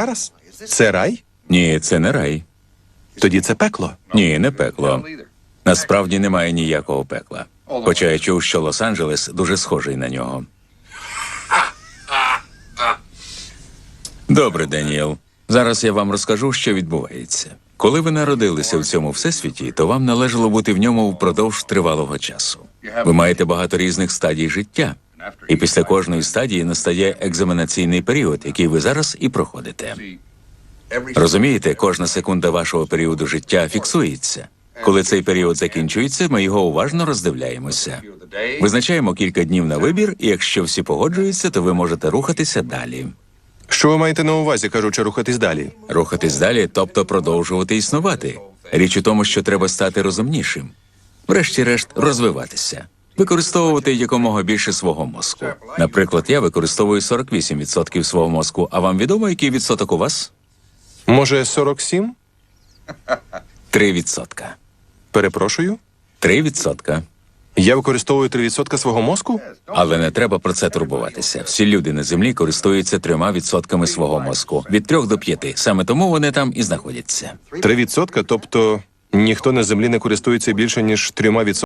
Зараз? Це рай? Ні, це не рай. Тоді це пекло. Ні, не пекло. Насправді немає ніякого пекла. Хоча я чув, що Лос-Анджелес дуже схожий на нього. Добре, Деніел. Зараз я вам розкажу, що відбувається. Коли ви народилися в цьому всесвіті, то вам належало бути в ньому впродовж тривалого часу. Ви маєте багато різних стадій життя, і після кожної стадії настає екзаменаційний період, який ви зараз і проходите. Розумієте, кожна секунда вашого періоду життя фіксується. Коли цей період закінчується, ми його уважно роздивляємося. Визначаємо кілька днів на вибір, і якщо всі погоджуються, то ви можете рухатися далі. Що ви маєте на увазі, кажучи, рухатись далі? Рухатись далі, тобто продовжувати існувати. Річ у тому, що треба стати розумнішим. Врешті-решт, розвиватися, використовувати якомога більше свого мозку. Наприклад, я використовую 48% свого мозку, а вам відомо, який відсоток у вас? Може, 47? 3%. Перепрошую. 3%. Я використовую 3% свого мозку? Але не треба про це турбуватися. Всі люди на землі користуються трьома відсотками свого мозку від трьох до п'яти. Саме тому вони там і знаходяться. 3%? Тобто ніхто на землі не користується більше, ніж 3%